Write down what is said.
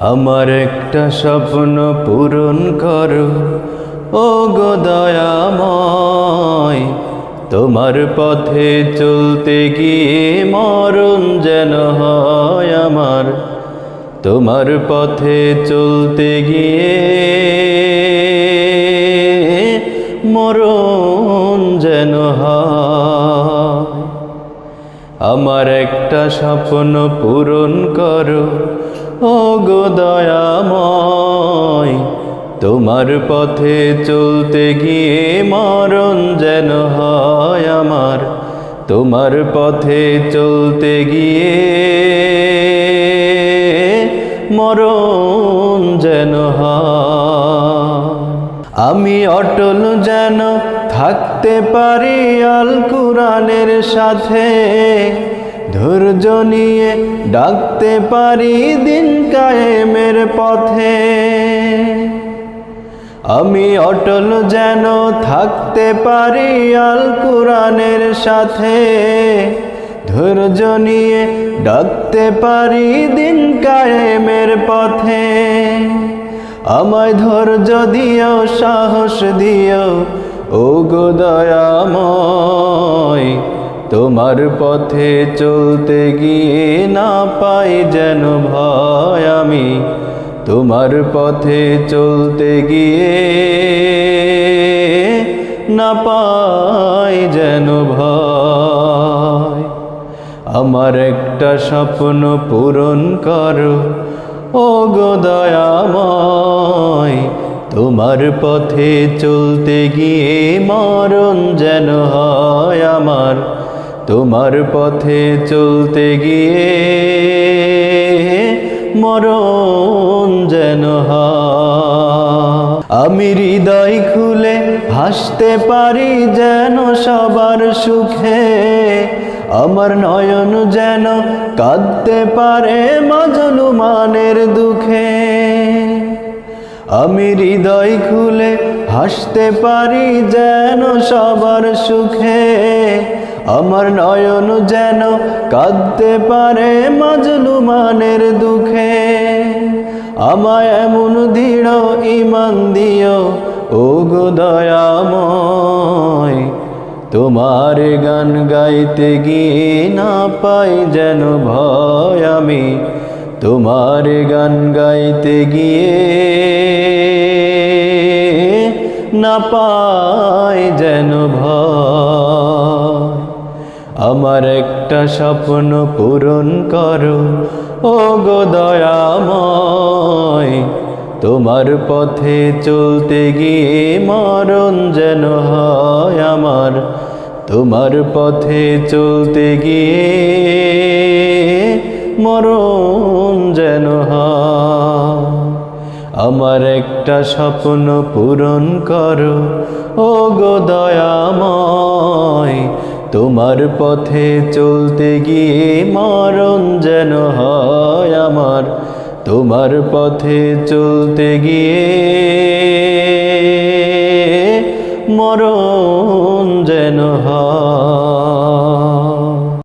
আমার একটা স্বপ্ন পূরণ করো। ও গো তোমার পথে চলতে গিয়ে মরণ যেন হয় আমার। তোমার পথে চলতে গিয়ে মরণ যেন হয়। আমার একটা স্বপ্ন পূরণ করো। ও গো দয়াময়, তোমার পথে চলতে গিয়ে মরণ যেন হয় আমার। তোমার পথে চলতে গিয়ে মরণ আমি অটল যেন থাকতে পারি আল কুরানের সাথে। ধৈর্য নিয়ে ডাকতে পারি দিন কায়েমের পথে। আমি অটল যেন থাকতে পারি আল কুরানের সাথে। ধৈর্য নিয়ে ডাকতে পারি দিন কায়েমের পথে। আমায় ধৈর্য দিও, সাহস দিও ও গো দয়াময়। তোমার পথে চলতে গিয়ে না পাই যেন ভয় আমি। তোমার পথে চলতে গিয়ে না পাই যেন ভয়। আমার একটা স্বপ্ন পূরণ করো ও গো দয়াময়, তোমার পথে চলতে গিয়ে মরণ যেন হয় আমার। তোমার পথে চলতে গিয়ে মরণ যেন আমি হৃদয় খুলে হাসতে পারি যেন সবার সুখে। আমার নয়ন যেন কাঁদতে পারে মাজলুমানের দুঃখে। আমি হৃদয় খুলে হাসতে পারি যেন সবার সুখে। আমার নয়ন যেন কাঁদতে পারে মাজলুমানের দুঃখে। আমায় এমন দৃঢ় ইমান দিও ও গো দয়াময়। তোমার গান গাইতে গিয়ে না পাই যেন ভয় আমি। তোমার গান গাইতে গিয়ে না পাই যেন ভয়। আমার একটা স্বপ্ন পূরণ করো ও গো দয়াময়। তোমার পথে চলতে গিয়ে মরণ যেন হয় আমার। তোমার পথে চলতে গিয়ে মরণ যেন আমার একটা স্বপ্ন পূরণ করো ও গো দয়াময়। তোমার পথে চলতে গিয়ে মরণ যেন হয় আমার। তোমার পথে চলতে গিয়ে মরণ